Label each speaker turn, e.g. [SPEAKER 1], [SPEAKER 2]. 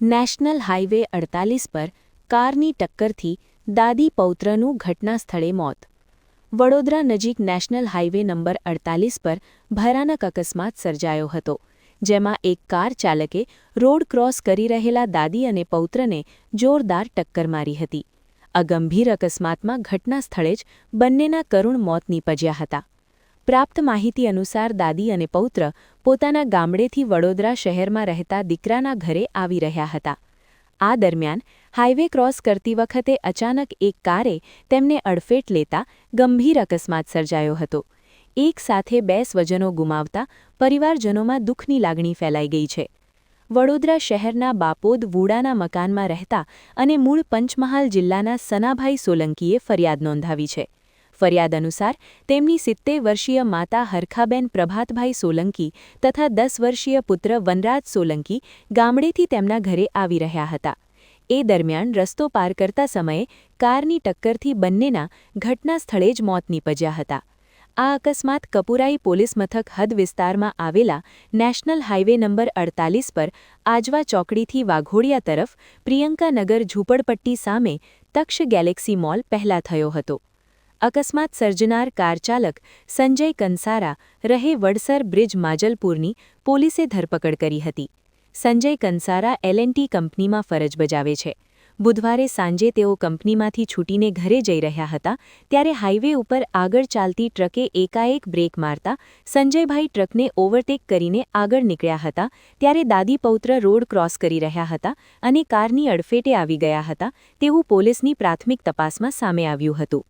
[SPEAKER 1] National highway અડતાલીસ પર કારની ટક્કરથી દાદી પૌત્રનું ઘટના સ્થળે મોત. વડોદરા નજીક નેશનલ હાઇવે નંબર અડતાલીસ પર ભયાનક અકસ્માત સર્જાયો હતો, જેમાં એક કાર ચાલકે રોડ ક્રોસ કરી રહેલા દાદી અને પૌત્રને જોરદાર ટક્કર મારી હતી. આ ગંભીર અકસ્માતમાં ઘટના સ્થળે જ બંનેના કરુણ મોત નીપજ્યા હતા. પ્રાપ્ત માહિતી અનુસાર દાદી અને પૌત્ર પોતાના ગામડેથી વડોદરા શહેરમાં રહેતા દીકરાના ઘરે આવી રહ્યા હતા. આ દરમિયાન હાઇવે ક્રોસ કરતી વખતે અચાનક એક કારે તેમને અડફેટ લેતા ગંભીર અકસ્માત સર્જાયો હતો. એક સાથે બે સ્વજનો ગુમાવતા પરિવારજનોમાં દુઃખની લાગણી ફેલાઈ ગઈ છે. વડોદરા શહેરના બાપોદ વુડાના મકાનમાં રહેતા અને મૂળ પંચમહાલ જિલ્લાના સનાભાઈ સોલંકીએ ફરિયાદ નોંધાવી છે. ફરિયાદ અનુસાર, તેમની સિત્તેર વર્ષીય માતા હરખાબેન પ્રભાતભાઈ સોલંકી તથા દસ વર્ષીય પુત્ર વનરાજ સોલંકી ગામડેથી તેમના ઘરે આવી રહ્યા હતા. એ દરમિયાન રસ્તો પાર કરતા સમયે કારની ટક્કરથી બંનેના ઘટના સ્થળે જ મોત નીપજ્યા હતા. આ અકસ્માત કપુરાઈ પોલીસ મથક હદ વિસ્તારમાં આવેલા નેશનલ હાઇવે નંબર અડતાલીસ પર આજવા ચોકડીથી વાઘોડિયા તરફ પ્રિયંકાનગર ઝૂંપડપટ્ટી સામે તક્ષ ગેલેક્સી મોલ પહેલા થયો હતો. અકસ્માત સર્જનાર કાર ચાલક સંજય કંસારા રહે વડસર બ્રિજ માજલપુરની પોલીસે ધરપકડ કરી હતી. સંજય કંસારા એલએનટી કંપનીમાં ફરજ બજાવે છે. બુધવારે સાંજે તેઓ કંપનીમાંથી છૂટીને ઘરે જઈ રહ્યા હતા, ત્યારે હાઇવે ઉપર આગળ ચાલતી ટ્રકે એકાએક બ્રેક મારતા સંજયભાઈ ટ્રકને ઓવરટેક કરીને આગળ નીકળ્યા હતા, ત્યારે દાદી પૌત્ર રોડ ક્રોસ કરી રહ્યા હતા અને કારની અડફેટે આવી ગયા હતા, તેવું પોલીસની પ્રાથમિક તપાસમાં સામે આવ્યું હતું.